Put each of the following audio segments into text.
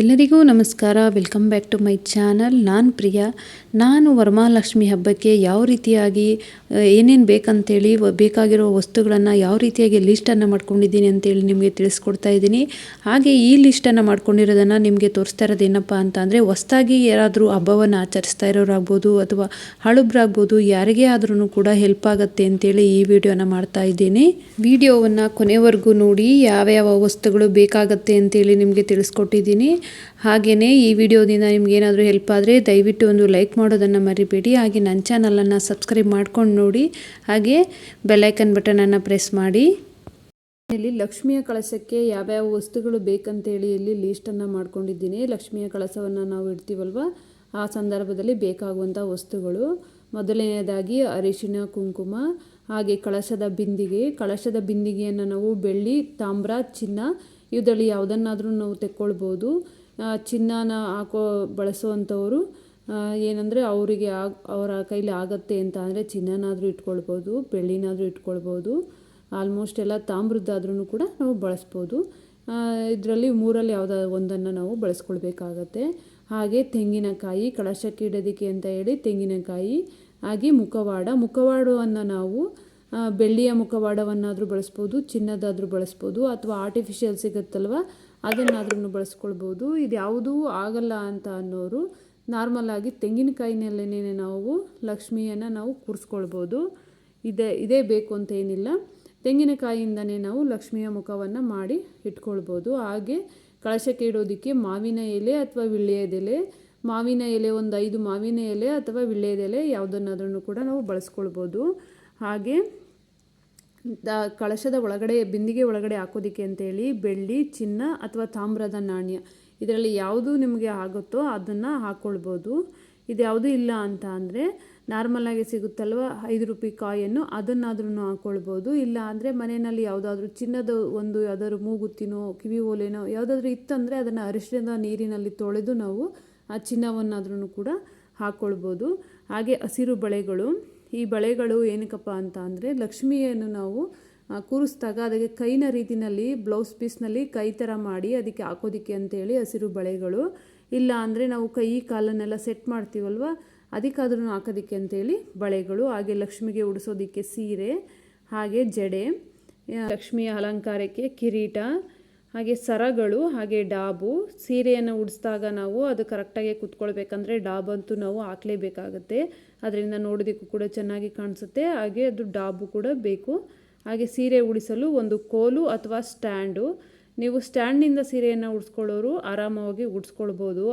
ಎಲ್ಲರಿಗೂ ನಮಸ್ಕಾರ. Welcome back to my channel ನಾನು ಪ್ರಿಯಾ. ನಾನು ವರಮಹಾಲಕ್ಷ್ಮಿ ಹಬ್ಬಕ್ಕೆ ಯಾವ ರೀತಿಯಾಗಿ ಏನೇನು ಬೇಕಂತೇಳಿ ಬೇಕಾಗಿರೋ ವಸ್ತುಗಳನ್ನು ಯಾವ ರೀತಿಯಾಗಿ ಲಿಸ್ಟನ್ನು ಮಾಡ್ಕೊಂಡಿದ್ದೀನಿ ಅಂತೇಳಿ ನಿಮಗೆ ತಿಳಿಸ್ಕೊಡ್ತಾ ಇದ್ದೀನಿ. ಹಾಗೆ ಈ ಲಿಸ್ಟನ್ನು ಮಾಡ್ಕೊಂಡಿರೋದನ್ನು ನಿಮಗೆ ತೋರಿಸ್ತಾ ಇರೋದು ಏನಪ್ಪ ಅಂತ ಅಂದರೆ ಯಾರಾದರೂ ಹಬ್ಬವನ್ನು ಆಚರಿಸ್ತಾ ಇರೋರಾಗ್ಬೋದು ಅಥವಾ ಹಳುಬ್ರಾಗ್ಬೋದು, ಯಾರಿಗೇ ಆದ್ರೂ ಕೂಡ ಹೆಲ್ಪ್ ಆಗುತ್ತೆ ಅಂತೇಳಿ ಈ ವಿಡಿಯೋನ ಮಾಡ್ತಾ ಇದ್ದೀನಿ. ವಿಡಿಯೋವನ್ನು ಕೊನೆವರೆಗೂ ನೋಡಿ, ಯಾವ್ಯಾವ ವಸ್ತುಗಳು ಬೇಕಾಗತ್ತೆ ಅಂತೇಳಿ ನಿಮಗೆ ತಿಳಿಸ್ಕೊಟ್ಟಿದ್ದೀನಿ. ಹಾಗೆಯೇ ಈ ವಿಡಿಯೋದಿಂದ ನಿಮಗೇನಾದರೂ ಹೆಲ್ಪ್ ಆದರೆ ದಯವಿಟ್ಟು ಒಂದು ಲೈಕ್ ಮಾಡೋದನ್ನು ಮರಿಬೇಡಿ. ಹಾಗೆ ನನ್ನ ಚಾನಲನ್ನು ಸಬ್ಸ್ಕ್ರೈಬ್ ಮಾಡ್ಕೊಂಡು ನೋಡಿ. ಹಾಗೆ ಬೆಲ್ಲೈಕನ್ ಬಟನನ್ನು ಪ್ರೆಸ್ ಮಾಡಿ. ಇಲ್ಲಿ ಲಕ್ಷ್ಮಿಯ ಕಳಸಕ್ಕೆ ಯಾವ್ಯಾವ ವಸ್ತುಗಳು ಬೇಕಂತೇಳಿ ಇಲ್ಲಿ ಲೀಸ್ಟನ್ನು ಮಾಡ್ಕೊಂಡಿದ್ದೀನಿ. ಲಕ್ಷ್ಮಿಯ ಕಳಸವನ್ನು ನಾವು ಇಡ್ತೀವಲ್ವ? ಆ ಸಂದರ್ಭದಲ್ಲಿ ಬೇಕಾಗುವಂಥ ವಸ್ತುಗಳು. ಮೊದಲನೆಯದಾಗಿ ಅರಿಶಿನ ಕುಂಕುಮ, ಹಾಗೆ ಕಳಶದ ಬಿಂದಿಗೆ. ಕಳಶದ ಬಿಂದಿಗೆಯನ್ನು ನಾವು ಬೆಳ್ಳಿ, ತಾಮ್ರ, ಚಿನ್ನ, ಇದರಲ್ಲಿ ಯಾವುದನ್ನಾದರೂ ನಾವು ತೆಕ್ಕೊಳ್ಬೋದು. ಚಿನ್ನನ ಹಾಕೋ ಬಳಸುವಂಥವರು ಏನಂದರೆ ಅವರಿಗೆ ಆಗ, ಅವರ ಕೈಲಿ ಆಗತ್ತೆ ಅಂತ ಅಂದರೆ ಚಿನ್ನನಾದರೂ ಇಟ್ಕೊಳ್ಬೋದು, ಬೆಳ್ಳಿನಾದರೂ ಇಟ್ಕೊಳ್ಬೋದು ಆಲ್ಮೋಸ್ಟ್ ಎಲ್ಲ ತಾಮ್ರದ್ದಾದ್ರೂ ಕೂಡ ನಾವು ಬಳಸ್ಬೋದು. ಇದರಲ್ಲಿ ಮೂರಲ್ಲಿ ಯಾವುದಾದ್ರು ಒಂದನ್ನು ನಾವು ಬಳಸ್ಕೊಳ್ಬೇಕಾಗತ್ತೆ. ಹಾಗೆ ತೆಂಗಿನಕಾಯಿ, ಕಳಶಕ್ಕೆ ಇಡೋದಕ್ಕೆ ಅಂತ ಹೇಳಿ ತೆಂಗಿನಕಾಯಿ, ಹಾಗೆ ಮುಖವಾಡ. ಮುಖವಾಡವನ್ನು ನಾವು ಬೆಳ್ಳಿಯ ಮುಖವಾಡವನ್ನಾದರೂ ಬಳಸ್ಬೋದು, ಚಿನ್ನದಾದರೂ ಬಳಸ್ಬೋದು, ಅಥವಾ ಆರ್ಟಿಫಿಷಿಯಲ್ ಸಿಗುತ್ತಲ್ವ ಅದನ್ನಾದ್ರೂ ಬಳಸ್ಕೊಳ್ಬೋದು. ಇದು ಯಾವುದೂ ಆಗಲ್ಲ ಅಂತ ಅನ್ನೋರು ನಾರ್ಮಲ್ ಆಗಿ ತೆಂಗಿನಕಾಯಿನಲ್ಲೇ ನಾವು ಲಕ್ಷ್ಮಿಯನ್ನು ನಾವು ಕೂರಿಸ್ಕೊಳ್ಬೋದು. ಇದೇ ಇದೇ ಬೇಕು ಅಂತ ಏನಿಲ್ಲ. ತೆಂಗಿನಕಾಯಿಯಿಂದನೇ ನಾವು ಲಕ್ಷ್ಮಿಯ ಮುಖವನ್ನು ಮಾಡಿ ಇಟ್ಕೊಳ್ಬೋದು. ಹಾಗೆ ಕಳಶಕ್ಕೆ ಇಡೋದಕ್ಕೆ ಮಾವಿನ ಎಲೆ ಅಥವಾ ವಿಳ್ಯದೆಲೆ ಮಾವಿನ ಎಲೆ ಒಂದು ಐದು ಮಾವಿನ ಎಲೆ ಅಥವಾ ವಿಳ್ಯದೆಲೆ ಯಾವುದನ್ನಾದ್ರೂ ಕೂಡ ನಾವು ಬಳಸ್ಕೊಳ್ಬೋದು. ಹಾಗೆ ಕಳಶದ ಒಳಗಡೆ, ಬಿಂದಿಗೆ ಒಳಗಡೆ ಹಾಕೋದಿಕ್ಕೆ ಅಂತೇಳಿ ಬೆಳ್ಳಿ, ಚಿನ್ನ ಅಥವಾ ತಾಮ್ರದ ನಾಣ್ಯ. ಇದರಲ್ಲಿ ಯಾವುದು ನಿಮಗೆ ಆಗುತ್ತೋ ಅದನ್ನು ಹಾಕ್ಕೊಳ್ಬೋದು ಇದು ಯಾವುದೂ ಇಲ್ಲ ಅಂತ ಅಂದರೆ ನಾರ್ಮಲಾಗಿ ಸಿಗುತ್ತಲ್ವ, ಐದು ರೂಪಾಯಿ ಕಾಯನ್ನು ಅದನ್ನಾದ್ರೂ ಹಾಕ್ಕೊಳ್ಬೋದು ಇಲ್ಲ ಅಂದರೆ ಮನೆಯಲ್ಲಿ ಯಾವುದಾದ್ರೂ ಚಿನ್ನದ ಒಂದು ಯಾವುದಾದ್ರು ಮೂಗುತ್ತಿನೋ, ಕಿವಿ ಓಲೆನೋ ಯಾವುದಾದ್ರೂ ಇತ್ತಂದರೆ ಅದನ್ನು ಅರಿಶಿಣದ ನೀರಿನಲ್ಲಿ ತೊಳೆದು ನಾವು ಆ ಚಿನ್ನವನ್ನಾದ್ರೂ ಕೂಡ ಹಾಕ್ಕೊಳ್ಬೋದು ಹಾಗೆ ಹಸಿರು ಬಳೆಗಳು. ಈ ಬಳೆಗಳು ಏನಕ್ಕಪ್ಪ ಅಂತ ಅಂದರೆ ಲಕ್ಷ್ಮಿಯನ್ನು ನಾವು ಕೂರಿಸ್ದಾಗ ಅದಕ್ಕೆ ಕೈನ ರೀತಿಯಲ್ಲಿ ಬ್ಲೌಸ್ ಪೀಸ್ನಲ್ಲಿ ಕೈ ಥರ ಮಾಡಿ ಅದಕ್ಕೆ ಹಾಕೋದಿಕ್ಕೆ ಅಂತೇಳಿ ಹಸಿರು ಬಳೆಗಳು. ಇಲ್ಲ ಅಂದರೆ ನಾವು ಕೈ ಕಾಲನ್ನೆಲ್ಲ ಸೆಟ್ ಮಾಡ್ತೀವಲ್ವ, ಅದಕ್ಕಾದ್ರೂ ಹಾಕೋದಿಕ್ಕೆ ಅಂತೇಳಿ ಬಳೆಗಳು, ಹಾಗೆ ಲಕ್ಷ್ಮಿಗೆ ಉಡಿಸೋದಕ್ಕೆ ಸೀರೆ, ಹಾಗೆ ಜಡೆ, ಲಕ್ಷ್ಮಿಯ ಅಲಂಕಾರಕ್ಕೆ ಕಿರೀಟ ಹಾಗೆ ಸರಗಳು, ಹಾಗೆ ಡಾಬು, ಸೀರೆಯನ್ನು ಉಡಿಸಿದಾಗ ನಾವು ಅದು ಕರೆಕ್ಟಾಗಿ ಕುತ್ಕೊಳ್ಬೇಕಂದ್ರೆ ಡಾಬಂತೂ ನಾವು ಹಾಕ್ಲೇಬೇಕಾಗತ್ತೆ. ಅದರಿಂದ ನೋಡೋದಕ್ಕೂ ಕೂಡ ಚೆನ್ನಾಗಿ ಕಾಣಿಸುತ್ತೆ. ಹಾಗೆ ಅದು ಡಾಬು ಕೂಡ ಬೇಕು. ಹಾಗೆ ಸೀರೆ ಉಡಿಸಲು ಒಂದು ಕೋಲು ಅಥವಾ ಸ್ಟ್ಯಾಂಡು. ನೀವು ಸ್ಟ್ಯಾಂಡಿಂದ ಸೀರೆಯನ್ನು ಉಡಿಸ್ಕೊಳ್ಳೋರು ಆರಾಮವಾಗಿ ಉಡಿಸ್ಕೊಳ್ಬೋದು.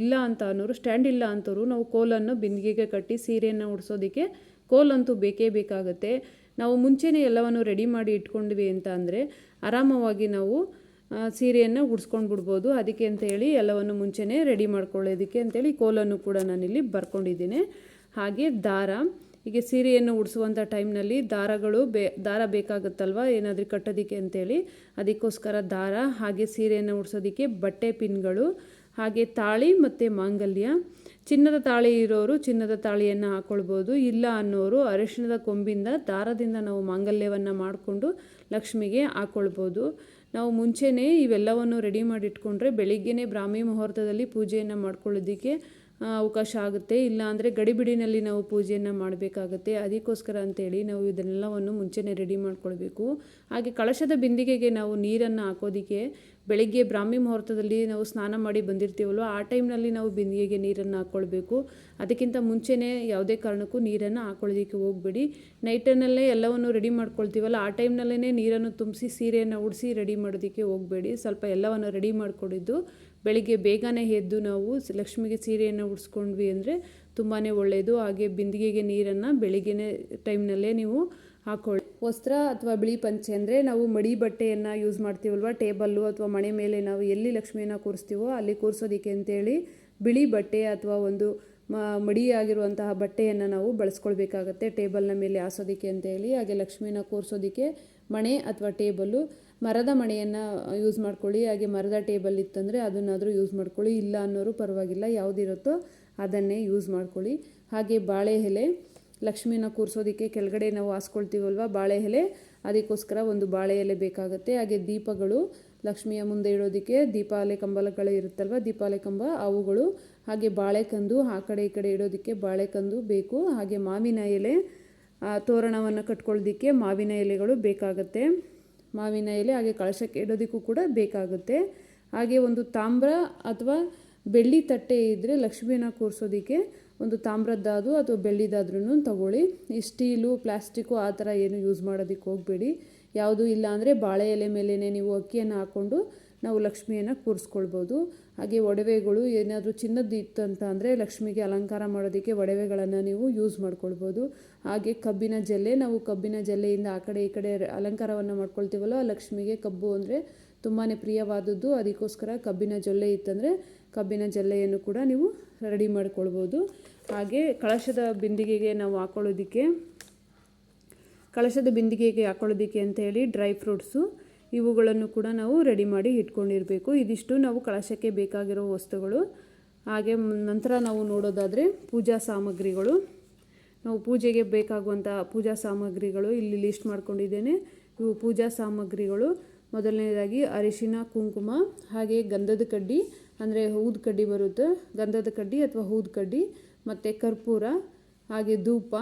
ಇಲ್ಲ ಅಂತ ಅನ್ನೋರು, ಸ್ಟ್ಯಾಂಡ್ ಇಲ್ಲ ಅಂತವರು ನಾವು ಕೋಲನ್ನು ಬಿಂದಿಗೆಗೆ ಕಟ್ಟಿ ಸೀರೆಯನ್ನು ಉಡಿಸೋದಕ್ಕೆ ಕೋಲಂತೂ ಬೇಕೇ ಬೇಕಾಗುತ್ತೆ. ನಾವು ಮುಂಚೆನೇ ಎಲ್ಲವನ್ನು ರೆಡಿ ಮಾಡಿ ಇಟ್ಕೊಂಡ್ವಿ ಅಂತ ಅಂದರೆ ಆರಾಮವಾಗಿ ನಾವು ಸೀರೆಯನ್ನು ಉಡ್ಸ್ಕೊಂಡು ಬಿಡ್ಬೋದು ಅದಕ್ಕೆ ಅಂತೇಳಿ ಎಲ್ಲವನ್ನು ಮುಂಚೆನೇ ರೆಡಿ ಮಾಡ್ಕೊಳ್ಳೋದಕ್ಕೆ ಅಂತೇಳಿ ಕೋಲನ್ನು ಕೂಡ ನಾನಿಲ್ಲಿ ಬರ್ಕೊಂಡಿದ್ದೀನಿ. ಹಾಗೆ ದಾರ. ಹೀಗೆ ಸೀರೆಯನ್ನು ಉಡಿಸುವಂಥ ಟೈಮ್ನಲ್ಲಿ ದಾರಗಳು ಬೇ, ದಾರ ಬೇಕಾಗುತ್ತಲ್ವ? ಏನಾದರೂ ಕಟ್ಟೋದಕ್ಕೆ ಅಂತೇಳಿ ಅದಕ್ಕೋಸ್ಕರ ದಾರ, ಹಾಗೆ ಸೀರೆಯನ್ನು ಉಡಿಸೋದಕ್ಕೆ ಬಟ್ಟೆ ಪಿನ್ಗಳು, ಹಾಗೆ ತಾಳಿ ಮತ್ತು ಮಾಂಗಲ್ಯ. ಚಿನ್ನದ ತಾಳಿ ಇರೋರು ಚಿನ್ನದ ತಾಳಿಯನ್ನು ಹಾಕ್ಕೊಳ್ಬೋದು ಇಲ್ಲ ಅನ್ನೋರು ಅರಿಶಿಣದ ಕೊಂಬಿಂದ ದಾರದಿಂದ ನಾವು ಮಾಂಗಲ್ಯವನ್ನು ಮಾಡಿಕೊಂಡು ಲಕ್ಷ್ಮಿಗೆ ಹಾಕ್ಕೊಳ್ಬೋದು ನಾವು ಮುಂಚೆನೇ ಇವೆಲ್ಲವನ್ನು ರೆಡಿ ಮಾಡಿ ಇಟ್ಕೊಂಡ್ರೆ ಬ್ರಾಹ್ಮಿ ಮುಹೂರ್ತದಲ್ಲಿ ಪೂಜೆಯನ್ನು ಮಾಡ್ಕೊಳ್ಳೋದಕ್ಕೆ ಅವಕಾಶ ಆಗುತ್ತೆ. ಇಲ್ಲ ಅಂದರೆ ಗಡಿಬಿಡಿನಲ್ಲಿ ನಾವು ಪೂಜೆಯನ್ನು ಮಾಡಬೇಕಾಗತ್ತೆ. ಅದಕ್ಕೋಸ್ಕರ ಅಂತೇಳಿ ನಾವು ಇದನ್ನೆಲ್ಲವನ್ನು ಮುಂಚೆನೇ ರೆಡಿ ಮಾಡ್ಕೊಳ್ಬೇಕು. ಹಾಗೆ ಕಳಶದ ಬಿಂದಿಗೆಗೆ ನಾವು ನೀರನ್ನು ಹಾಕೋದಕ್ಕೆ ಬೆಳಿಗ್ಗೆ ಬ್ರಾಹ್ಮಿ ಮುಹೂರ್ತದಲ್ಲಿ ನಾವು ಸ್ನಾನ ಮಾಡಿ ಬಂದಿರ್ತೀವಲ್ವ, ಆ ಟೈಮ್ನಲ್ಲಿ ನಾವು ಬಿಂದಿಗೆಗೆ ನೀರನ್ನು ಹಾಕ್ಕೊಳ್ಬೇಕು ಅದಕ್ಕಿಂತ ಮುಂಚೆನೇ ಯಾವುದೇ ಕಾರಣಕ್ಕೂ ನೀರನ್ನು ಹಾಕೊಳ್ಳೋದಕ್ಕೆ ಹೋಗಬೇಡಿ. ನೈಟನ್ನಲ್ಲೇ ಎಲ್ಲವನ್ನು ರೆಡಿ ಮಾಡ್ಕೊಳ್ತೀವಲ್ಲ, ಆ ಟೈಮ್ನಲ್ಲೇ ನೀರನ್ನು ತುಂಬಿಸಿ ಸೀರೆಯನ್ನು ಉಡಿಸಿ ರೆಡಿ ಮಾಡೋದಕ್ಕೆ ಹೋಗಬೇಡಿ. ಸ್ವಲ್ಪ ಎಲ್ಲವನ್ನು ರೆಡಿ ಮಾಡಿಕೊಂಡಿದ್ದು, ಬೆಳಿಗ್ಗೆ ಬೇಗನೆ ಎದ್ದು ನಾವು ಲಕ್ಷ್ಮಿಗೆ ಸೀರೆಯನ್ನು ಉಡಿಸ್ಕೊಂಡ್ವಿ ಅಂದರೆ ತುಂಬಾ ಒಳ್ಳೆಯದು ಹಾಗೆ ಬಿಂದಿಗೆಗೆ ನೀರನ್ನು ಬೆಳಿಗ್ಗೆನೇ ಟೈಮ್ನಲ್ಲೇ ನೀವು ಹಾಕೊಳ್ಳಿ. ವಸ್ತ್ರ ಅಥವಾ ಬಿಳಿ ಪಂಚೆ ಅಂದರೆ ನಾವು ಮಡಿ ಬಟ್ಟೆಯನ್ನು ಯೂಸ್ ಮಾಡ್ತೀವಲ್ವ? ಟೇಬಲ್ಲು ಅಥವಾ ಮನೆ ಮೇಲೆ ನಾವು ಎಲ್ಲಿ ಲಕ್ಷ್ಮಿಯನ್ನು ಕೂರಿಸ್ತೀವೋ ಅಲ್ಲಿ ಕೂರಿಸೋದಕ್ಕೆ ಅಂತೇಳಿ ಬಿಳಿ ಬಟ್ಟೆ ಅಥವಾ ಒಂದು ಮಡಿ ಮಡಿಯಾಗಿರುವಂತಹ ಬಟ್ಟೆಯನ್ನು ನಾವು ಬಳಸ್ಕೊಳ್ಬೇಕಾಗತ್ತೆ. ಟೇಬಲ್ನ ಮೇಲೆ ಹಾಸೋದಕ್ಕೆ ಅಂತೇಳಿ ಹಾಗೆ ಲಕ್ಷ್ಮಿನ ಕೂರಿಸೋದಕ್ಕೆ ಮಣೆ ಅಥವಾ ಟೇಬಲ್ಲು. ಮರದ ಮಣೆಯನ್ನು ಯೂಸ್ ಮಾಡ್ಕೊಳ್ಳಿ. ಹಾಗೆ ಮರದ ಟೇಬಲ್ ಇತ್ತಂದರೆ ಅದನ್ನಾದರೂ ಯೂಸ್ ಮಾಡ್ಕೊಳ್ಳಿ. ಇಲ್ಲ ಅನ್ನೋರು ಪರವಾಗಿಲ್ಲ. ಯಾವುದಿರುತ್ತೋ ಅದನ್ನೇ ಯೂಸ್ ಮಾಡ್ಕೊಳ್ಳಿ. ಹಾಗೆ ಬಾಳೆ ಎಲೆ. ಲಕ್ಷ್ಮಿನ ಕೂರಿಸೋದಕ್ಕೆ ಕೆಳಗಡೆ ನಾವು ಹಾಸ್ಕೊಳ್ತೀವಲ್ವ ಬಾಳೆ ಎಲೆ. ಅದಕ್ಕೋಸ್ಕರ ಒಂದು ಬಾಳೆ ಎಲೆ ಬೇಕಾಗುತ್ತೆ. ಹಾಗೆ ದೀಪಗಳು. ಲಕ್ಷ್ಮಿಯ ಮುಂದೆ ಇಡೋದಕ್ಕೆ ದೀಪಾಲೆ ಕಂಬಲಗಳು ಇರುತ್ತಲ್ವ? ದೀಪಾಲೆ ಕಂಬ ಅವುಗಳು ಹಾಗೆ ಬಾಳೆಕಂದು ಆ ಕಡೆ ಈ ಕಡೆ ಇಡೋದಕ್ಕೆ ಬಾಳೆಕಂದು ಬೇಕು. ಹಾಗೆ ಮಾವಿನ ಎಲೆ. ತೋರಣವನ್ನು ಕಟ್ಕೊಳ್ಳೋದಕ್ಕೆ ಮಾವಿನ ಎಲೆಗಳು ಬೇಕಾಗುತ್ತೆ. ಮಾವಿನ ಎಲೆ, ಹಾಗೆ ಕಳಶಕ್ಕೆ ಇಡೋದಕ್ಕೂ ಕೂಡ ಬೇಕಾಗುತ್ತೆ. ಹಾಗೆ ಒಂದು ತಾಮ್ರ ಅಥವಾ ಬೆಳ್ಳಿ ತಟ್ಟೆ ಇದ್ದರೆ ಲಕ್ಷ್ಮಿನ ಕೂರಿಸೋದಕ್ಕೆ ಒಂದು ತಾಮ್ರದ್ದಾದ್ರು ಅಥವಾ ಬೆಳ್ಳಿದಾದ್ರೂ ತಗೊಳ್ಳಿ. ಈ ಸ್ಟೀಲು, ಪ್ಲಾಸ್ಟಿಕ್ಕು ಆ ಥರ ಏನು ಯೂಸ್ ಮಾಡೋದಕ್ಕೆ ಹೋಗಬೇಡಿ. ಯಾವುದು ಇಲ್ಲ ಅಂದರೆ ಬಾಳೆ ಎಲೆ ಮೇಲೇ ನೀವು ಅಕ್ಕಿಯನ್ನು ಹಾಕ್ಕೊಂಡು ನಾವು ಲಕ್ಷ್ಮಿಯನ್ನು ಕೂರಿಸ್ಕೊಳ್ಬೋದು. ಹಾಗೆ ಒಡವೆಗಳು ಏನಾದರೂ ಚಿನ್ನದ್ದು ಇತ್ತು ಅಂತ ಅಂದರೆ ಲಕ್ಷ್ಮಿಗೆ ಅಲಂಕಾರ ಮಾಡೋದಕ್ಕೆ ಒಡವೆಗಳನ್ನು ನೀವು ಯೂಸ್ ಮಾಡ್ಕೊಳ್ಬೋದು. ಹಾಗೆ ಕಬ್ಬಿನ ಜಲ್ಲೆ, ನಾವು ಕಬ್ಬಿನ ಜಲ್ಲೆಯಿಂದ ಆ ಕಡೆ ಈ ಕಡೆ ಅಲಂಕಾರವನ್ನು ಮಾಡ್ಕೊಳ್ತೀವಲ್ಲ ಲಕ್ಷ್ಮಿಗೆ ಕಬ್ಬು ಅಂದರೆ ತುಂಬಾ ಪ್ರಿಯವಾದದ್ದು. ಅದಕ್ಕೋಸ್ಕರ ಕಬ್ಬಿನ ಜೊಲ್ಲೆ ಇತ್ತಂದರೆ ಕಬ್ಬಿನ ಜಲ್ಲೆಯನ್ನು ಕೂಡ ನೀವು ರೆಡಿ ಮಾಡಿಕೊಳ್ಬೋದು. ಹಾಗೆ ಕಳಶದ ಬಿಂದಿಗೆಗೆ ನಾವು ಹಾಕೊಳ್ಳೋದಕ್ಕೆ, ಕಳಶದ ಬಿಂದಿಗೆಗೆ ಹಾಕೊಳ್ಳೋದಕ್ಕೆ ಅಂತ ಹೇಳಿ ಡ್ರೈ ಫ್ರೂಟ್ಸು ಇವುಗಳನ್ನು ಕೂಡ ನಾವು ರೆಡಿ ಮಾಡಿ ಇಟ್ಕೊಂಡಿರಬೇಕು. ಇದಿಷ್ಟು ನಾವು ಕಳಶಕ್ಕೆ ಬೇಕಾಗಿರೋ ವಸ್ತುಗಳು. ಹಾಗೆ ನಂತರ ನಾವು ನೋಡೋದಾದರೆ ಪೂಜಾ ಸಾಮಗ್ರಿಗಳು. ನಾವು ಪೂಜೆಗೆ ಬೇಕಾಗುವಂಥ ಪೂಜಾ ಸಾಮಗ್ರಿಗಳು ಇಲ್ಲಿ ಲಿಸ್ಟ್ ಮಾಡ್ಕೊಂಡಿದ್ದೇನೆ. ಇವು ಪೂಜಾ ಸಾಮಗ್ರಿಗಳು. ಮೊದಲನೇದಾಗಿ ಅರಿಶಿನ, ಕುಂಕುಮ, ಹಾಗೆ ಗಂಧದ ಕಡ್ಡಿ ಅಂದರೆ ಹೂದ ಕಡ್ಡಿ ಬರುತ್ತೆ, ಗಂಧದ ಕಡ್ಡಿ ಅಥವಾ ಹೂದ ಕಡ್ಡಿ, ಮತ್ತು ಕರ್ಪೂರ, ಹಾಗೆ ಧೂಪ,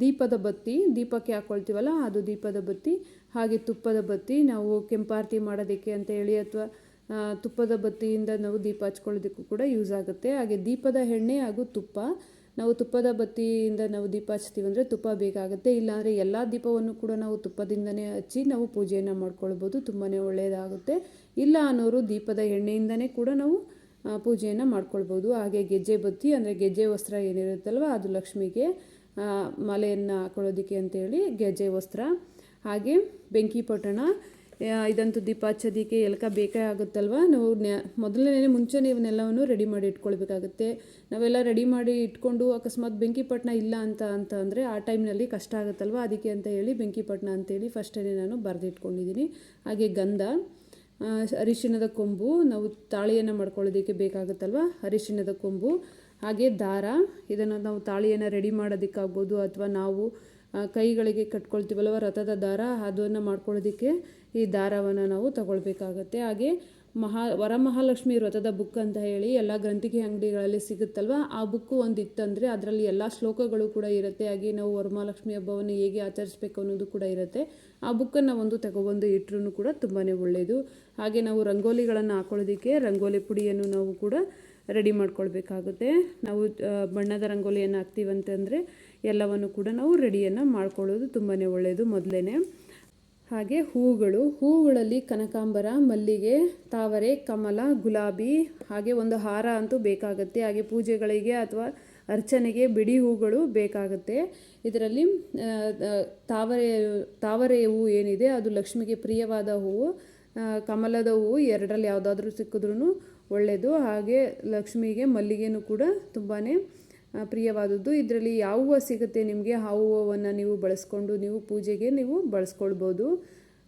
ದೀಪದ ಬತ್ತಿ, ದೀಪಕ್ಕೆ ಹಾಕ್ಕೊಳ್ತೀವಲ್ಲ ಅದು ದೀಪದ ಬತ್ತಿ, ಹಾಗೆ ತುಪ್ಪದ ಬತ್ತಿ, ನಾವು ಕೆಂಪಾರತಿ ಮಾಡೋದಕ್ಕೆ ಅಂತ ಹೇಳಿ ಅಥವಾ ತುಪ್ಪದ ಬತ್ತಿಯಿಂದ ನಾವು ದೀಪ ಹಚ್ಕೊಳ್ಳೋದಕ್ಕೂ ಕೂಡ ಯೂಸ್ ಆಗುತ್ತೆ. ಹಾಗೆ ದೀಪದ ಎಣ್ಣೆ ಹಾಗೂ ತುಪ್ಪ ನಾವು ತುಪ್ಪದ ಬತ್ತಿಯಿಂದ ನಾವು ದೀಪ ಹಚ್ತೀವಿ ಅಂದರೆ ತುಪ್ಪ ಬೇಕಾಗುತ್ತೆ ಇಲ್ಲಾಂದರೆ ಎಲ್ಲ ದೀಪವನ್ನು ಕೂಡ ನಾವು ತುಪ್ಪದಿಂದನೇ ಹಚ್ಚಿ ನಾವು ಪೂಜೆಯನ್ನು ಮಾಡ್ಕೊಳ್ಬೋದು. ತುಂಬಾ ಒಳ್ಳೆಯದಾಗುತ್ತೆ ಇಲ್ಲ ಅನ್ನೋರು ದೀಪದ ಎಣ್ಣೆಯಿಂದನೇ ಕೂಡ ನಾವು ಪೂಜೆಯನ್ನು ಮಾಡ್ಕೊಳ್ಬೋದು. ಹಾಗೆ ಗೆಜ್ಜೆ ಬತ್ತಿ ಅಂದರೆ ಗೆಜ್ಜೆ ವಸ್ತ್ರ ಏನಿರುತ್ತಲ್ವ, ಅದು ಲಕ್ಷ್ಮಿಗೆ ಮಲೆಯನ್ನು ಹಾಕೊಳ್ಳೋದಕ್ಕೆ ಅಂತೇಳಿ ಗೆಜ್ಜೆ ವಸ್ತ್ರ. ಹಾಗೆ ಬೆಂಕಿ ಪೊಟ್ಟಣ. ಇದಂತೂ ದೀಪ ಹಚ್ಚೋದಕ್ಕೆ ಎಲ್ಕ ಬೇಕೇ ಆಗುತ್ತಲ್ವ? ನಾವು ಮೊದಲನೇ ಮುಂಚೆನೇ ಇವನ್ನೆಲ್ಲವನ್ನು ರೆಡಿ ಮಾಡಿ ಇಟ್ಕೊಳ್ಬೇಕಾಗುತ್ತೆ. ನಾವೆಲ್ಲ ರೆಡಿ ಮಾಡಿ ಇಟ್ಕೊಂಡು ಅಕಸ್ಮಾತ್ ಬೆಂಕಿ ಪಟ್ಟಣ ಇಲ್ಲ ಅಂತ ಅಂತ ಅಂದರೆ ಆ ಟೈಮ್ನಲ್ಲಿ ಕಷ್ಟ ಆಗುತ್ತಲ್ವ? ಅದಕ್ಕೆ ಅಂತ ಹೇಳಿ ಬೆಂಕಿ ಪಟ್ಟಣ ಅಂತೇಳಿ ಫಸ್ಟೇ ನಾನು ಬರೆದಿಟ್ಕೊಂಡಿದ್ದೀನಿ ಹಾಗೆ ಗಂಧ ಅರಿಶಿಣದ ಕೊಂಬು, ನಾವು ತಾಳಿಯನ್ನು ಮಾಡ್ಕೊಳ್ಳೋದಕ್ಕೆ ಬೇಕಾಗುತ್ತಲ್ವ? ಅರಿಶಿಣದ ಕೊಂಬು, ಹಾಗೆ ದಾರ, ಇದನ್ನು ನಾವು ತಾಳಿಯನ್ನು ರೆಡಿ ಮಾಡೋದಕ್ಕಾಗ್ಬೋದು ಅಥವಾ ನಾವು ಕೈಗಳಿಗೆ ಕಟ್ಕೊಳ್ತೀವಲ್ವ ರಥದ ದಾರ, ಅದನ್ನು ಮಾಡ್ಕೊಳ್ಳೋದಕ್ಕೆ ಈ ದಾರವನ್ನು ನಾವು ತಗೊಳ್ಬೇಕಾಗತ್ತೆ. ಹಾಗೆ ಮಹಾ, ವರಮಹಾಲಕ್ಷ್ಮಿ ವ್ರತದ ಬುಕ್ ಅಂತ ಹೇಳಿ ಎಲ್ಲ ಗ್ರಂಥಿಕೆ ಅಂಗಡಿಗಳಲ್ಲಿ ಸಿಗುತ್ತಲ್ವ? ಆ ಬುಕ್ಕು ಒಂದು ಇತ್ತಂದರೆ ಅದರಲ್ಲಿ ಎಲ್ಲ ಶ್ಲೋಕಗಳು ಕೂಡ ಇರುತ್ತೆ. ಹಾಗೆ ನಾವು ವರಮಹಾಲಕ್ಷ್ಮಿ ಹಬ್ಬವನ್ನು ಹೇಗೆ ಆಚರಿಸ್ಬೇಕು ಅನ್ನೋದು ಕೂಡ ಇರುತ್ತೆ. ಆ ಬುಕ್ಕನ್ನು ಒಂದು ತಗೊಬಂದು ಇಟ್ಟರು ಕೂಡ ತುಂಬಾ ಒಳ್ಳೆಯದು ಹಾಗೆ ನಾವು ರಂಗೋಲಿಗಳನ್ನು ಹಾಕೊಳ್ಳೋದಕ್ಕೆ ರಂಗೋಲಿ ಪುಡಿಯನ್ನು ನಾವು ಕೂಡ ರೆಡಿ ಮಾಡ್ಕೊಳ್ಬೇಕಾಗುತ್ತೆ. ನಾವು ಬಣ್ಣದ ರಂಗೋಲಿಯನ್ನು ಹಾಕ್ತೀವಂತಂದರೆ ಎಲ್ಲವನ್ನು ಕೂಡ ನಾವು ರೆಡಿಯನ್ನು ಮಾಡ್ಕೊಳ್ಳೋದು ತುಂಬಾ ಒಳ್ಳೆಯದು ಮೊದಲೇ ಹಾಗೆ ಹೂಗಳು, ಹೂಗಳಲ್ಲಿ ಕನಕಾಂಬರ, ಮಲ್ಲಿಗೆ, ತಾವರೆ, ಕಮಲ, ಗುಲಾಬಿ, ಹಾಗೆ ಒಂದು ಹಾರ ಅಂತೂ ಬೇಕಾಗುತ್ತೆ. ಹಾಗೆ ಪೂಜೆಗಳಿಗೆ ಅಥವಾ ಅರ್ಚನೆಗೆ ಬಿಡಿ ಹೂಗಳು ಬೇಕಾಗುತ್ತೆ. ಇದರಲ್ಲಿ ತಾವರೆ ತಾವರೆ ಹೂವು ಏನಿದೆ, ಅದು ಲಕ್ಷ್ಮಿಗೆ ಪ್ರಿಯವಾದ ಹೂವು ಕಮಲದ ಹೂವು ಎರಡರಲ್ಲಿ ಯಾವುದಾದ್ರೂ ಸಿಕ್ಕಿದ್ರೂ ಒಳ್ಳೆಯದು ಹಾಗೆ ಲಕ್ಷ್ಮಿಗೆ ಮಲ್ಲಿಗೆನೂ ಕೂಡ ತುಂಬಾ ಪ್ರಿಯವಾದದ್ದು. ಇದರಲ್ಲಿ ಯಾವ ಹೂವು ಸಿಗುತ್ತೆ ನಿಮಗೆ? ಆ ಹೂವನ್ನು ನೀವು ಬಳಸ್ಕೊಂಡು ನೀವು ಪೂಜೆಗೆ ನೀವು ಬಳಸ್ಕೊಳ್ಬೋದು.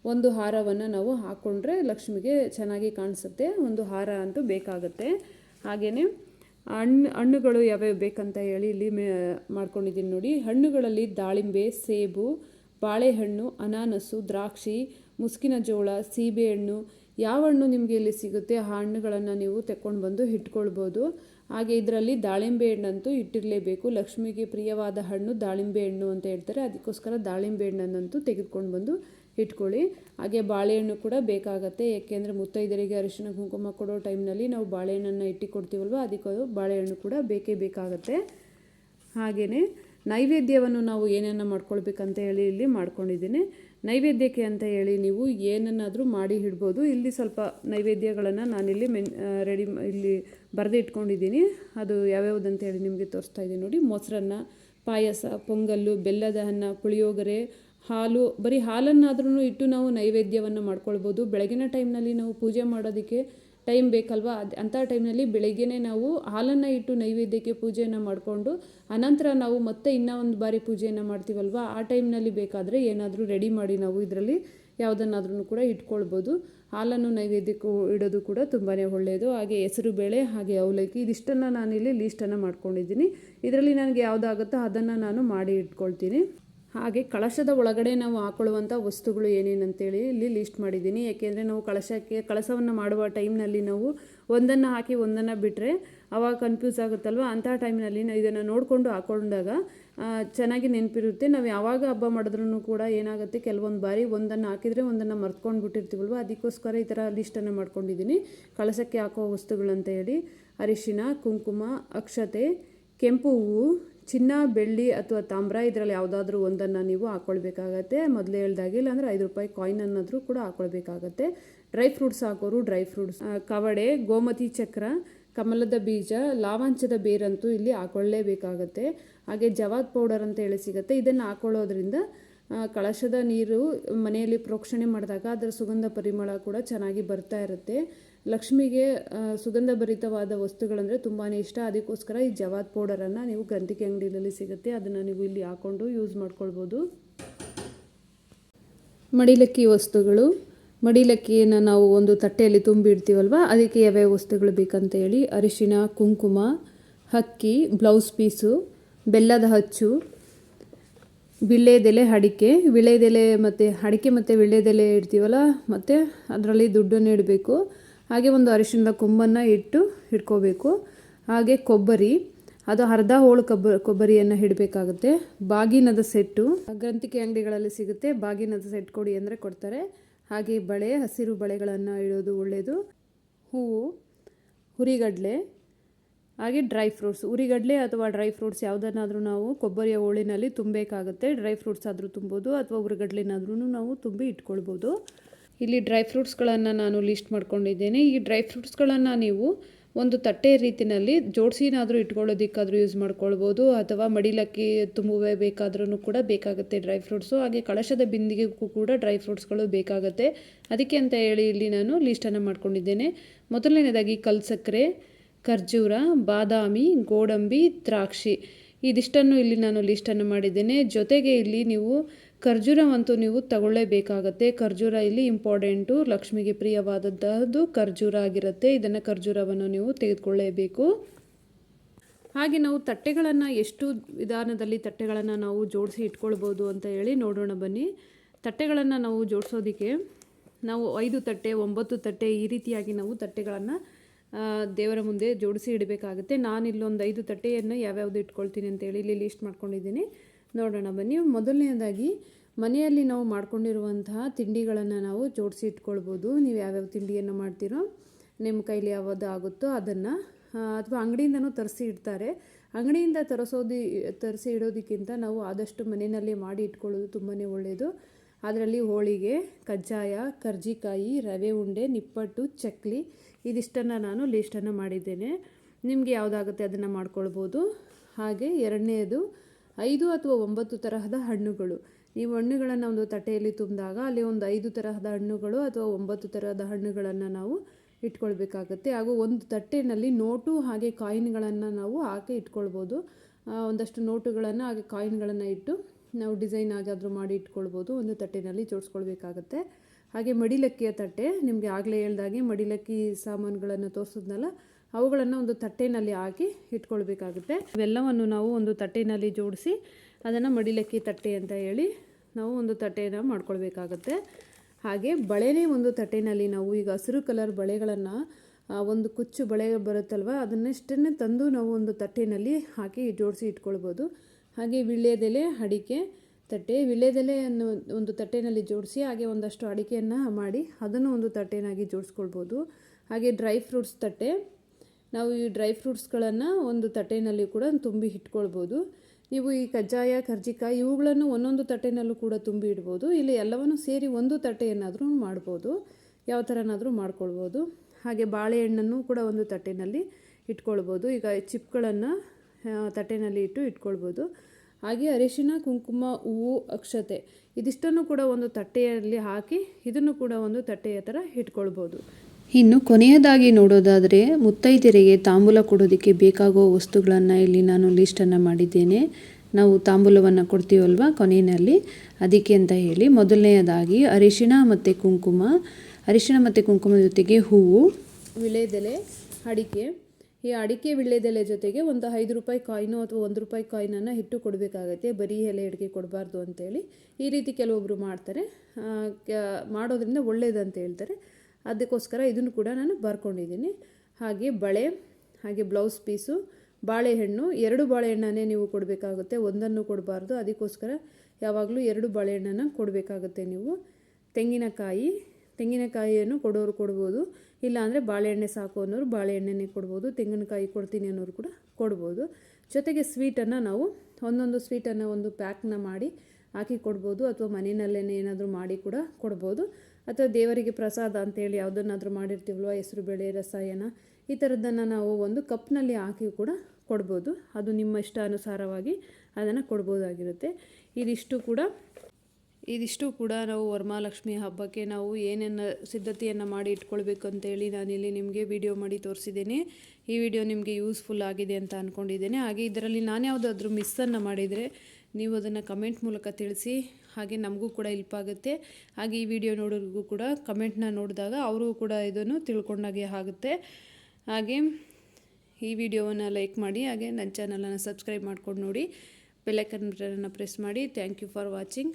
ಒಂದು ಹಾರವನ್ನು ನಾವು ಹಾಕ್ಕೊಂಡ್ರೆ ಲಕ್ಷ್ಮಿಗೆ ಚೆನ್ನಾಗಿ ಕಾಣಿಸುತ್ತೆ. ಒಂದು ಹಾರ ಅಂತೂ ಬೇಕಾಗುತ್ತೆ. ಹಾಗೆಯೇ ಹಣ್ಣು ಹಣ್ಣುಗಳು ಯಾವ್ಯಾವ ಬೇಕಂತ ಹೇಳಿ ಇಲ್ಲಿ ಮಾಡ್ಕೊಂಡಿದ್ದೀನಿ ನೋಡಿ. ಹಣ್ಣುಗಳಲ್ಲಿ ದಾಳಿಂಬೆ, ಸೇಬು, ಬಾಳೆಹಣ್ಣು, ಅನಾನಸು, ದ್ರಾಕ್ಷಿ, ಮುಸ್ಕಿನ ಜೋಳ, ಸೀಬೆಹಣ್ಣು ಯಾವ ಹಣ್ಣು ನಿಮಗೆ ಇಲ್ಲಿ ಸಿಗುತ್ತೆ, ಆ ಹಣ್ಣುಗಳನ್ನು ನೀವು ತೆಕ್ಕೊಂಡು ಬಂದು ಇಟ್ಕೊಳ್ಬೋದು ಹಾಗೆ ಇದರಲ್ಲಿ ದಾಳಿಂಬೆ ಹಣ್ಣಂತೂ ಇಟ್ಟಿರಲೇಬೇಕು. ಲಕ್ಷ್ಮಿಗೆ ಪ್ರಿಯವಾದ ಹಣ್ಣು ದಾಳಿಂಬೆ ಹಣ್ಣು ಅಂತ ಹೇಳ್ತಾರೆ. ಅದಕ್ಕೋಸ್ಕರ ದಾಳಿಂಬೆ ಹಣ್ಣನ್ನಂತೂ ತೆಗೆದುಕೊಂಡು ಬಂದು ಇಟ್ಕೊಳ್ಳಿ ಹಾಗೆ ಬಾಳೆಹಣ್ಣು ಕೂಡ ಬೇಕಾಗತ್ತೆ. ಏಕೆಂದರೆ ಮುತ್ತೈದರಿಗೆ ಅರಿಶಿನ ಕುಂಕುಮ ಕೊಡೋ ಟೈಮ್ನಲ್ಲಿ ನಾವು ಬಾಳೆಹಣ್ಣನ್ನು ಇಟ್ಟು ಕೊಡ್ತೀವಲ್ವ ಅದಕ್ಕೆ ಬಾಳೆಹಣ್ಣು ಕೂಡ ಬೇಕೇ ಬೇಕಾಗತ್ತೆ. ಹಾಗೆಯೇ ನೈವೇದ್ಯವನ್ನು ನಾವು ಏನನ್ನು ಮಾಡ್ಕೊಳ್ಬೇಕಂತ ಹೇಳಿ ಇಲ್ಲಿ ಮಾಡ್ಕೊಂಡಿದ್ದೀನಿ. ನೈವೇದ್ಯಕ್ಕೆ ಅಂತ ಹೇಳಿ ನೀವು ಏನನ್ನಾದರೂ ಮಾಡಿ ಇಡ್ಬೋದು. ಇಲ್ಲಿ ಸ್ವಲ್ಪ ನೈವೇದ್ಯಗಳನ್ನು ನಾನಿಲ್ಲಿ ಮೆನ್ ರೆಡಿ ಇಲ್ಲಿ ಬರೆದು ಇಟ್ಕೊಂಡಿದ್ದೀನಿ. ಅದು ಯಾವ್ಯಾವುದಂತ ಹೇಳಿ ನಿಮಗೆ ತೋರಿಸ್ತಾ ಇದ್ದೀನಿ ನೋಡಿ. ಮೊಸರನ್ನ, ಪಾಯಸ, ಪೊಂಗಲ್ಲು, ಬೆಲ್ಲದ ಅನ್ನ, ಪುಳಿಯೋಗರೆ, ಹಾಲು, ಬರೀ ಹಾಲನ್ನಾದ್ರೂ ಇಟ್ಟು ನಾವು ನೈವೇದ್ಯವನ್ನು ಮಾಡ್ಕೊಳ್ಬೋದು. ಬೆಳಗಿನ ಟೈಮ್ನಲ್ಲಿ ನಾವು ಪೂಜೆ ಮಾಡೋದಕ್ಕೆ ಟೈಮ್ ಬೇಕಲ್ವಾ? ಅದು ಅಂಥ ಟೈಮ್ನಲ್ಲಿ ಬೆಳಗ್ಗೆನೇ ನಾವು ಹಾಲನ್ನು ಇಟ್ಟು ನೈವೇದ್ಯಕ್ಕೆ ಪೂಜೆಯನ್ನು ಮಾಡಿಕೊಂಡು, ಅನಂತರ ನಾವು ಮತ್ತೆ ಇನ್ನೂ ಒಂದು ಬಾರಿ ಪೂಜೆಯನ್ನು ಮಾಡ್ತೀವಲ್ವಾ? ಆ ಟೈಮ್ನಲ್ಲಿ ಬೇಕಾದರೆ ಏನಾದರೂ ರೆಡಿ ಮಾಡಿ ನಾವು ಇದರಲ್ಲಿ ಯಾವುದನ್ನಾದ್ರೂ ಕೂಡ ಇಟ್ಕೊಳ್ಬೋದು. ಹಾಲನ್ನು ನೈವೇದ್ಯಕ್ಕೆ ಇಡೋದು ಕೂಡ ತುಂಬಾ ಒಳ್ಳೆಯದು ಹಾಗೆ ಹೆಸರು ಬೇಳೆ, ಹಾಗೆ ಅವಲಕ್ಕಿ, ಇದಿಷ್ಟನ್ನು ನಾನಿಲ್ಲಿ ಲೀಸ್ಟನ್ನು ಮಾಡ್ಕೊಂಡಿದ್ದೀನಿ. ಇದರಲ್ಲಿ ನನಗೆ ಯಾವುದಾಗುತ್ತೋ ಅದನ್ನು ನಾನು ಮಾಡಿ ಇಟ್ಕೊಳ್ತೀನಿ. ಹಾಗೆ ಕಳಶದ ಒಳಗಡೆ ನಾವು ಹಾಕೊಳ್ಳುವಂಥ ವಸ್ತುಗಳು ಏನೇನಂತೇಳಿ ಇಲ್ಲಿ ಲಿಸ್ಟ್ ಮಾಡಿದ್ದೀನಿ. ಯಾಕೆಂದರೆ ನಾವು ಕಳಶಕ್ಕೆ, ಕಳಶವನ್ನು ಮಾಡುವ ಟೈಮ್ನಲ್ಲಿ ನಾವು ಒಂದನ್ನು ಹಾಕಿ ಒಂದನ್ನು ಬಿಟ್ಟರೆ ಅವಾಗ ಕನ್ಫ್ಯೂಸ್ ಆಗುತ್ತಲ್ವ? ಅಂಥ ಟೈಮ್ನಲ್ಲಿ ನಾವು ಇದನ್ನು ನೋಡಿಕೊಂಡು ಹಾಕೊಂಡಾಗ ಚೆನ್ನಾಗಿ ನೆನಪಿರುತ್ತೆ. ನಾವು ಯಾವಾಗ ಹಬ್ಬ ಮಾಡಿದ್ರೂ ಕೂಡ ಏನಾಗುತ್ತೆ? ಕೆಲವೊಂದು ಬಾರಿ ಒಂದನ್ನು ಹಾಕಿದರೆ ಒಂದನ್ನು ಮರ್ತ್ಕೊಂಡು ಬಿಟ್ಟಿರ್ತೀವಲ್ವ? ಅದಕ್ಕೋಸ್ಕರ ಈ ಥರ ಲಿಸ್ಟನ್ನು ಮಾಡ್ಕೊಂಡಿದ್ದೀನಿ. ಕಳಶಕ್ಕೆ ಹಾಕೋ ವಸ್ತುಗಳಂತ ಹೇಳಿ ಅರಿಶಿನ, ಕುಂಕುಮ, ಅಕ್ಷತೆ, ಕೆಂಪು ಹೂವು ಚಿನ್ನ, ಬೆಳ್ಳಿ ಅಥವಾ ತಾಮ್ರ, ಇದರಲ್ಲಿ ಯಾವುದಾದ್ರೂ ಒಂದನ್ನು ನೀವು ಹಾಕ್ಕೊಳ್ಬೇಕಾಗತ್ತೆ ಮೊದಲೇ ಇಲ್ಲ ಇಲ್ಲಾಂದರೆ ಐದು ರೂಪಾಯಿ ಕಾಯಿನ್ ಅನ್ನೋದ್ರೂ ಕೂಡ ಹಾಕ್ಕೊಳ್ಬೇಕಾಗತ್ತೆ ಡ್ರೈ ಫ್ರೂಟ್ಸ್ ಹಾಕೋರು ಡ್ರೈ ಫ್ರೂಟ್ಸ್ ಕವಡೆ, ಗೋಮತಿ ಚಕ್ರ, ಕಮಲದ ಬೀಜ, ಲಾವಾಂಚದ ಬೇರಂತೂ ಇಲ್ಲಿ ಹಾಕೊಳ್ಳೇಬೇಕಾಗತ್ತೆ. ಹಾಗೆ ಜವಾದ್ ಪೌಡರ್ ಅಂತ ಹೇಳಿ ಸಿಗುತ್ತೆ. ಇದನ್ನು ಹಾಕೊಳ್ಳೋದ್ರಿಂದ ಕಳಶದ ನೀರು ಮನೆಯಲ್ಲಿ ಪ್ರೋಕ್ಷಣೆ ಮಾಡಿದಾಗ ಅದರ ಸುಗಂಧ ಪರಿಮಳ ಕೂಡ ಚೆನ್ನಾಗಿ ಬರ್ತಾ ಇರುತ್ತೆ. ಲಕ್ಷ್ಮಿಗೆ ಸುಗಂಧ ಭರಿತವಾದ ವಸ್ತುಗಳಂದರೆ ತುಂಬಾ ಇಷ್ಟ. ಅದಕ್ಕೋಸ್ಕರ ಈ ಜವಾದ್ ಪೌಡರನ್ನು ನೀವು ಗ್ರಂಥಿಕೆ ಅಂಗಡಿಯಲ್ಲಿ ಸಿಗುತ್ತೆ. ಅದನ್ನು ನೀವು ಇಲ್ಲಿ ಹಾಕ್ಕೊಂಡು ಯೂಸ್ ಮಾಡ್ಕೊಳ್ಬೋದು. ಮಡಿಲಕ್ಕಿ ವಸ್ತುಗಳು. ಮಡಿಲಕ್ಕಿಯನ್ನು ನಾವು ಒಂದು ತಟ್ಟೆಯಲ್ಲಿ ತುಂಬಿಡ್ತೀವಲ್ವ? ಅದಕ್ಕೆ ಯಾವ್ಯಾವ ವಸ್ತುಗಳು ಬೇಕಂತ ಹೇಳಿ ಅರಿಶಿನ, ಕುಂಕುಮ, ಹಕ್ಕಿ, ಬ್ಲೌಸ್ ಪೀಸು, ಬೆಲ್ಲದ ಹಚ್ಚು ವಿಳ್ಯೆದೆಲೆ ಅಡಿಕೆ ವಿಳ್ಯೆದೆಲೆ ಮತ್ತು ಅಡಿಕೆ ಮತ್ತು ವಿಳ್ಯೆದೆಲೆ ಇಡ್ತೀವಲ್ಲ, ಮತ್ತು ಅದರಲ್ಲಿ ದುಡ್ಡನ್ನು ಇಡಬೇಕು. ಹಾಗೆ ಒಂದು ಅರಿಶಿಣದ ಕೊಂಬನ್ನು ಇಟ್ಟು ಇಟ್ಕೋಬೇಕು. ಹಾಗೆ ಕೊಬ್ಬರಿ, ಅದು ಅರ್ಧ ಹೋಳು ಕೊಬ್ಬ, ಕೊಬ್ಬರಿಯನ್ನು ಇಡಬೇಕಾಗುತ್ತೆ. ಬಾಗಿನದ ಸೆಟ್ಟು, ಗ್ರಂಥಿಕೆ ಅಂಗಡಿಗಳಲ್ಲಿ ಸಿಗುತ್ತೆ. ಬಾಗಿನದ ಸೆಟ್ ಕೊಡಿ ಅಂದರೆ ಕೊಡ್ತಾರೆ. ಹಾಗೆ ಬಳೆ, ಹಸಿರು ಬಳೆಗಳನ್ನು ಇಡೋದು ಒಳ್ಳೆಯದು ಹೂವು, ಹುರಿಗಡಲೆ ಹಾಗೆ ಡ್ರೈ ಫ್ರೂಟ್ಸ್, ಉರಿಗಡಲೆ ಅಥವಾ ಡ್ರೈ ಫ್ರೂಟ್ಸ್ ಯಾವುದನ್ನಾದರೂ ನಾವು ಕೊಬ್ಬರಿಯ ಹೋಳಿನಲ್ಲಿ ತುಂಬಬೇಕಾಗುತ್ತೆ. ಡ್ರೈ ಫ್ರೂಟ್ಸ್ ಆದರೂ ತುಂಬೋದು ಅಥವಾ ಉರಿಗಡ್ಲೆನಾದ್ರೂ ನಾವು ತುಂಬಿ ಇಟ್ಕೊಳ್ಬೋದು. ಇಲ್ಲಿ ಡ್ರೈ ಫ್ರೂಟ್ಸ್ಗಳನ್ನು ನಾನು ಲಿಸ್ಟ್ ಮಾಡ್ಕೊಂಡಿದ್ದೇನೆ. ಈ ಡ್ರೈ ಫ್ರೂಟ್ಸ್ಗಳನ್ನು ನೀವು ಒಂದು ತಟ್ಟೆ ರೀತಿಯಲ್ಲಿ ಜೋಡಿಸಿನಾದರೂ ಇಟ್ಕೊಳ್ಳೋದಕ್ಕಾದರೂ ಯೂಸ್ ಮಾಡ್ಕೊಳ್ಬೋದು. ಅಥವಾ ಮಡಿಲಕ್ಕಿ ತುಂಬುವೆ ಬೇಕಾದ್ರೂ ಕೂಡ ಬೇಕಾಗುತ್ತೆ ಡ್ರೈ ಫ್ರೂಟ್ಸು. ಹಾಗೆ ಕಳಶದ ಬಿಂದಿಗೆಗೂ ಕೂಡ ಡ್ರೈ ಫ್ರೂಟ್ಸ್ಗಳು ಬೇಕಾಗುತ್ತೆ. ಅದಕ್ಕೆ ಅಂತ ಹೇಳಿ ಇಲ್ಲಿ ನಾನು ಲಿಸ್ಟನ್ನು ಮಾಡ್ಕೊಂಡಿದ್ದೇನೆ. ಮೊದಲನೇದಾಗಿ ಕಲ್ಸಕ್ಕರೆ ಖರ್ಜೂರ, ಬಾದಾಮಿ, ಗೋಡಂಬಿ, ದ್ರಾಕ್ಷಿ. ಇದಿಷ್ಟನ್ನು ಇಲ್ಲಿ ನಾನು ಲಿಸ್ಟನ್ನು ಮಾಡಿದ್ದೇನೆ. ಜೊತೆಗೆ ಇಲ್ಲಿ ನೀವು ಖರ್ಜೂರವಂತೂ ನೀವು ತಗೊಳ್ಳೇಬೇಕಾಗತ್ತೆ. ಖರ್ಜೂರ ಇಲ್ಲಿ ಇಂಪಾರ್ಟೆಂಟು ಲಕ್ಷ್ಮಿಗೆ ಪ್ರಿಯವಾದದ್ದು ಖರ್ಜೂರ ಆಗಿರುತ್ತೆ. ಇದನ್ನು ಖರ್ಜೂರವನ್ನು ನೀವು ತೆಗೆದುಕೊಳ್ಳೇಬೇಕು. ಹಾಗೆ ನಾವು ತಟ್ಟೆಗಳನ್ನು ಎಷ್ಟು ವಿಧಾನದಲ್ಲಿ ತಟ್ಟೆಗಳನ್ನು ನಾವು ಜೋಡಿಸಿ ಇಟ್ಕೊಳ್ಬೋದು ಅಂತ ಹೇಳಿ ನೋಡೋಣ ಬನ್ನಿ. ತಟ್ಟೆಗಳನ್ನು ನಾವು ಜೋಡಿಸೋದಕ್ಕೆ ನಾವು ಐದು ತಟ್ಟೆ, ಒಂಬತ್ತು ತಟ್ಟೆ ಈ ರೀತಿಯಾಗಿ ನಾವು ತಟ್ಟೆಗಳನ್ನು ದೇವರ ಮುಂದೆ ಜೋಡಿಸಿ ಇಡಬೇಕಾಗುತ್ತೆ. ನಾನು ಇಲ್ಲೊಂದು ಐದು ತಟ್ಟೆಯನ್ನು ಯಾವ್ಯಾವುದು ಇಟ್ಕೊಳ್ತೀನಿ ಅಂತೇಳಿ ಇಲ್ಲಿ ಲಿಸ್ಟ್ ಮಾಡ್ಕೊಂಡಿದ್ದೀನಿ. ನೋಡೋಣ ಬನ್ನಿ. ಮೊದಲನೇದಾಗಿ, ಮನೆಯಲ್ಲಿ ನಾವು ಮಾಡ್ಕೊಂಡಿರುವಂತಹ ತಿಂಡಿಗಳನ್ನು ನಾವು ಜೋಡಿಸಿ ಇಟ್ಕೊಳ್ಬೋದು. ನೀವು ಯಾವ್ಯಾವ ತಿಂಡಿಯನ್ನು ಮಾಡ್ತೀರೋ ನಿಮ್ಮ ಕೈಲಿ ಯಾವುದು ಆಗುತ್ತೋ ಅದನ್ನು ಅಥವಾ ಅಂಗಡಿಯಿಂದನೂ ತರಿಸಿ ಇಡ್ತಾರೆ. ಅಂಗಡಿಯಿಂದ ತರಿಸೋದು, ತರಿಸಿ ಇಡೋದಕ್ಕಿಂತ ನಾವು ಆದಷ್ಟು ಮನೆಯಲ್ಲಿ ಮಾಡಿ ಇಟ್ಕೊಳ್ಳೋದು ತುಂಬಾ ಒಳ್ಳೆಯದು ಅದರಲ್ಲಿ ಹೋಳಿಗೆ, ಕಜ್ಜಾಯ, ಕರ್ಜಿಕಾಯಿ, ರವೆ ಉಂಡೆ, ನಿಪ್ಪಟ್ಟು, ಚಕ್ಲಿ ಇದಿಷ್ಟನ್ನು ನಾನು ಲೀಸ್ಟನ್ನು ಮಾಡಿದ್ದೇನೆ. ನಿಮಗೆ ಯಾವುದಾಗುತ್ತೆ ಅದನ್ನು ಮಾಡ್ಕೊಳ್ಬೋದು. ಹಾಗೆ ಎರಡನೇದು ಐದು ಅಥವಾ ಒಂಬತ್ತು ತರಹದ ಹಣ್ಣುಗಳು. ನೀವು ಹಣ್ಣುಗಳನ್ನು ಒಂದು ತಟ್ಟೆಯಲ್ಲಿ ತುಂಬಿದಾಗ ಅಲ್ಲಿ ಒಂದು ಐದು ತರಹದ ಹಣ್ಣುಗಳು ಅಥವಾ ಒಂಬತ್ತು ತರಹದ ಹಣ್ಣುಗಳನ್ನು ನಾವು ಇಟ್ಕೊಳ್ಬೇಕಾಗತ್ತೆ. ಹಾಗೂ ಒಂದು ತಟ್ಟೆನಲ್ಲಿ ನೋಟು ಹಾಗೆ ಕಾಯಿನ್ಗಳನ್ನು ನಾವು ಹಾಕಿ ಇಟ್ಕೊಳ್ಬೋದು. ಒಂದಷ್ಟು ನೋಟುಗಳನ್ನು ಹಾಗೆ ಕಾಯಿನ್ಗಳನ್ನು ಇಟ್ಟು ನಾವು ಡಿಸೈನ್ ಆಗಾದರೂ ಮಾಡಿ ಇಟ್ಕೊಳ್ಬೋದು. ಒಂದು ತಟ್ಟೆನಲ್ಲಿ ಜೋಡಿಸ್ಕೊಳ್ಬೇಕಾಗತ್ತೆ. ಹಾಗೆ ಮಡಿಲಕ್ಕಿಯ ತಟ್ಟೆ, ನಿಮಗೆ ಆಗಲೇ ಹೇಳ್ದಾಗೆ ಮಡಿಲಕ್ಕಿ ಸಾಮಾನುಗಳನ್ನು ತೋರಿಸಿದ್ನಲ್ಲ, ಅವುಗಳನ್ನು ಒಂದು ತಟ್ಟೆನಲ್ಲಿ ಹಾಕಿ ಇಟ್ಕೊಳ್ಬೇಕಾಗುತ್ತೆ. ಇವೆಲ್ಲವನ್ನು ನಾವು ಒಂದು ತಟ್ಟೆನಲ್ಲಿ ಜೋಡಿಸಿ ಅದನ್ನು ಮಡಿಲಕ್ಕಿ ತಟ್ಟೆ ಅಂತ ಹೇಳಿ ನಾವು ಒಂದು ತಟ್ಟೆನ ಮಾಡ್ಕೊಳ್ಬೇಕಾಗುತ್ತೆ. ಹಾಗೆ ಬಳೆನೇ ಒಂದು ತಟ್ಟೆನಲ್ಲಿ ನಾವು ಈಗ ಹಸಿರು ಕಲರ್ ಬಳೆಗಳನ್ನು ಒಂದು ಕುಚ್ಚು ಬಳೆ ಬರುತ್ತಲ್ವ, ಅದನ್ನಷ್ಟನ್ನೇ ತಂದು ನಾವು ಒಂದು ತಟ್ಟೆನಲ್ಲಿ ಹಾಕಿ ಜೋಡಿಸಿ ಇಟ್ಕೊಳ್ಬೋದು. ಹಾಗೆ ವಿಳ್ಯದೆಲೆ, ಅಡಿಕೆ ತಟ್ಟೆ ವಿಳ್ಯೆದೆಲೆಯನ್ನು ಒಂದು ತಟ್ಟೆನಲ್ಲಿ ಜೋಡಿಸಿ ಹಾಗೆ ಒಂದಷ್ಟು ಅಡಿಕೆಯನ್ನು ಮಾಡಿ ಅದನ್ನು ಒಂದು ತಟ್ಟೆನಾಗಿ ಜೋಡಿಸ್ಕೊಳ್ಬೋದು. ಹಾಗೆ ಡ್ರೈ ಫ್ರೂಟ್ಸ್ ತಟ್ಟೆ. ನಾವು ಈ ಡ್ರೈ ಫ್ರೂಟ್ಸ್ಗಳನ್ನು ಒಂದು ತಟ್ಟೆನಲ್ಲಿ ಕೂಡ ತುಂಬಿ ಇಟ್ಕೊಳ್ಬೋದು. ನೀವು ಈ ಕಜ್ಜಾಯ, ಕರ್ಜಿಕಾಯಿ ಇವುಗಳನ್ನು ಒಂದೊಂದು ತಟ್ಟೆನಲ್ಲೂ ಕೂಡ ತುಂಬಿ ಇಡ್ಬೋದು. ಇಲ್ಲಿ ಎಲ್ಲವನ್ನು ಸೇರಿ ಒಂದು ತಟ್ಟೆಯನ್ನಾದರೂ ಮಾಡ್ಬೋದು. ಯಾವ ಥರನಾದರೂ ಮಾಡ್ಕೊಳ್ಬೋದು. ಹಾಗೆ ಬಾಳೆಹಣ್ಣನ್ನು ಕೂಡ ಒಂದು ತಟ್ಟೆನಲ್ಲಿ ಇಟ್ಕೊಳ್ಬೋದು. ಈಗ ಚಿಪ್ಗಳನ್ನು ತಟ್ಟೆನಲ್ಲಿ ಇಟ್ಟು ಇಟ್ಕೊಳ್ಬೋದು. ಹಾಗೆ ಅರಿಶಿನ ಕುಂಕುಮ ಹೂವು ಅಕ್ಷತೆ. ಇದಿಷ್ಟನ್ನು ಕೂಡ ಒಂದು ತಟ್ಟೆಯಲ್ಲಿ ಹಾಕಿ ಇದನ್ನು ಕೂಡ ಒಂದು ತಟ್ಟೆಯ ಥರ ಇಟ್ಕೊಳ್ಬೋದು. ಇನ್ನು ಕೊನೆಯದಾಗಿ ನೋಡೋದಾದರೆ ಮುತ್ತೈದೆಯರಿಗೆ ತಾಂಬೂಲ ಕೊಡೋದಕ್ಕೆ ಬೇಕಾಗುವ ವಸ್ತುಗಳನ್ನು ಇಲ್ಲಿ ನಾನು ಲಿಸ್ಟನ್ನು ಮಾಡಿದ್ದೇನೆ. ನಾವು ತಾಂಬೂಲವನ್ನು ಕೊಡ್ತೀವಲ್ವ ಕೊನೆಯಲ್ಲಿ? ಅದಕ್ಕೆ ಅಂತ ಹೇಳಿ ಮೊದಲನೆಯದಾಗಿ ಅರಿಶಿಣ ಮತ್ತು ಕುಂಕುಮ. ಅರಿಶಿಣ ಮತ್ತು ಕುಂಕುಮ ಜೊತೆಗೆ ಹೂವು. ವಿಳೆದೆಲೆ ಅಡಿಕೆ. ಈ ಅಡಿಕೆ ವಿಳ್ಳೆದೆಲೆ ಜೊತೆಗೆ ಒಂದು ಐದು ರೂಪಾಯಿ ಕಾಯಿನೋ ಅಥವಾ ಒಂದು ರೂಪಾಯಿ ಕಾಯಿನನ್ನು ಇಟ್ಟು ಕೊಡಬೇಕಾಗತ್ತೆ, ಬರೀ ಎಲೆ ಅಡಿಕೆ ಕೊಡಬಾರ್ದು ಅಂತೇಳಿ. ಈ ರೀತಿ ಕೆಲವೊಬ್ಬರು ಮಾಡ್ತಾರೆ. ಮಾಡೋದ್ರಿಂದ ಒಳ್ಳೆಯದಂತ ಹೇಳ್ತಾರೆ. ಅದಕ್ಕೋಸ್ಕರ ಇದನ್ನು ಕೂಡ ನಾನು ಬರ್ಕೊಂಡಿದ್ದೀನಿ. ಹಾಗೆ ಬಳೆ, ಹಾಗೆ ಬ್ಲೌಸ್ ಪೀಸು, ಬಾಳೆಹಣ್ಣು, ಎರಡು ಬಾಳೆಹಣ್ಣನ್ನೇ ನೀವು ಕೊಡಬೇಕಾಗುತ್ತೆ. ಒಂದನ್ನು ಕೊಡಬಾರ್ದು. ಅದಕ್ಕೋಸ್ಕರ ಯಾವಾಗಲೂ ಎರಡು ಬಾಳೆಹಣ್ಣನ್ನು ಕೊಡಬೇಕಾಗುತ್ತೆ ನೀವು. ತೆಂಗಿನಕಾಯಿ ತೆಂಗಿನಕಾಯಿಯನ್ನು ಕೊಡೋರು ಕೊಡ್ಬೋದು, ಇಲ್ಲಾಂದರೆ ಬಾಳೆಹಣ್ಣೆ ಸಾಕು ಅನ್ನೋರು ಬಾಳೆಹಣ್ಣೆನೇ ಕೊಡ್ಬೋದು, ತೆಂಗಿನಕಾಯಿ ಕೊಡ್ತೀನಿ ಅನ್ನೋರು ಕೂಡ ಕೊಡ್ಬೋದು. ಜೊತೆಗೆ ಸ್ವೀಟನ್ನು ನಾವು ಒಂದೊಂದು ಸ್ವೀಟನ್ನು ಒಂದು ಪ್ಯಾಕ್ನ ಮಾಡಿ ಹಾಕಿ ಕೊಡ್ಬೋದು, ಅಥವಾ ಮನೆಯಲ್ಲೇ ಏನಾದರೂ ಮಾಡಿ ಕೂಡ ಕೊಡ್ಬೋದು. ಅಥವಾ ದೇವರಿಗೆ ಪ್ರಸಾದ ಅಂತೇಳಿ ಯಾವುದನ್ನಾದರೂ ಮಾಡಿರ್ತೀವಲ್ವ, ಹೆಸರು, ಬೇಳೆ, ರಸಾಯನ, ಈ ಥರದ್ದನ್ನು ನಾವು ಒಂದು ಕಪ್ನಲ್ಲಿ ಹಾಕಿ ಕೂಡ ಕೊಡ್ಬೋದು. ಅದು ನಿಮ್ಮ ಇಷ್ಟಾನುಸಾರವಾಗಿ ಅದನ್ನು ಕೊಡ್ಬೋದಾಗಿರುತ್ತೆ. ಇದಿಷ್ಟು ಕೂಡ ಇದಿಷ್ಟು ಕೂಡ ನಾವು ವರಮಹಾಲಕ್ಷ್ಮಿ ಹಬ್ಬಕ್ಕೆ ನಾವು ಏನೇನು ಸಿದ್ಧತೆಯನ್ನು ಮಾಡಿ ಇಟ್ಕೊಳ್ಬೇಕು ಅಂತೇಳಿ ನಾನಿಲ್ಲಿ ನಿಮಗೆ ವಿಡಿಯೋ ಮಾಡಿ ತೋರಿಸಿದ್ದೀನಿ. ಈ ವಿಡಿಯೋ ನಿಮಗೆ ಯೂಸ್ಫುಲ್ ಆಗಿದೆ ಅಂತ ಅಂದ್ಕೊಂಡಿದ್ದೇನೆ ಹಾಗೆ ಇದರಲ್ಲಿ ನಾನು ಯಾವುದಾದ್ರೂ ಮಿಸ್ಸನ್ನು ಮಾಡಿದರೆ ನೀವು ಅದನ್ನು ಕಮೆಂಟ್ ಮೂಲಕ ತಿಳಿಸಿ, ಹಾಗೆ ನಮಗೂ ಕೂಡ ಹೆಲ್ಪ್ ಆಗುತ್ತೆ. ಹಾಗೆ ಈ ವಿಡಿಯೋ ನೋಡೋರಿಗೂ ಕೂಡ ಕಮೆಂಟ್ನ ನೋಡಿದಾಗ ಅವರು ಕೂಡ ಇದನ್ನು ತಿಳ್ಕೊಂಡಾಗೆ ಆಗುತ್ತೆ. ಹಾಗೆ ಈ ವಿಡಿಯೋವನ್ನು ಲೈಕ್ ಮಾಡಿ, ಹಾಗೆ ನನ್ನ ಚಾನಲನ್ನು ಸಬ್ಸ್ಕ್ರೈಬ್ ಮಾಡ್ಕೊಂಡು ನೋಡಿ ಬೆಲ್ಲೈಕನ್ ಬಟನನ್ನು ಪ್ರೆಸ್ ಮಾಡಿ. Thank you for watching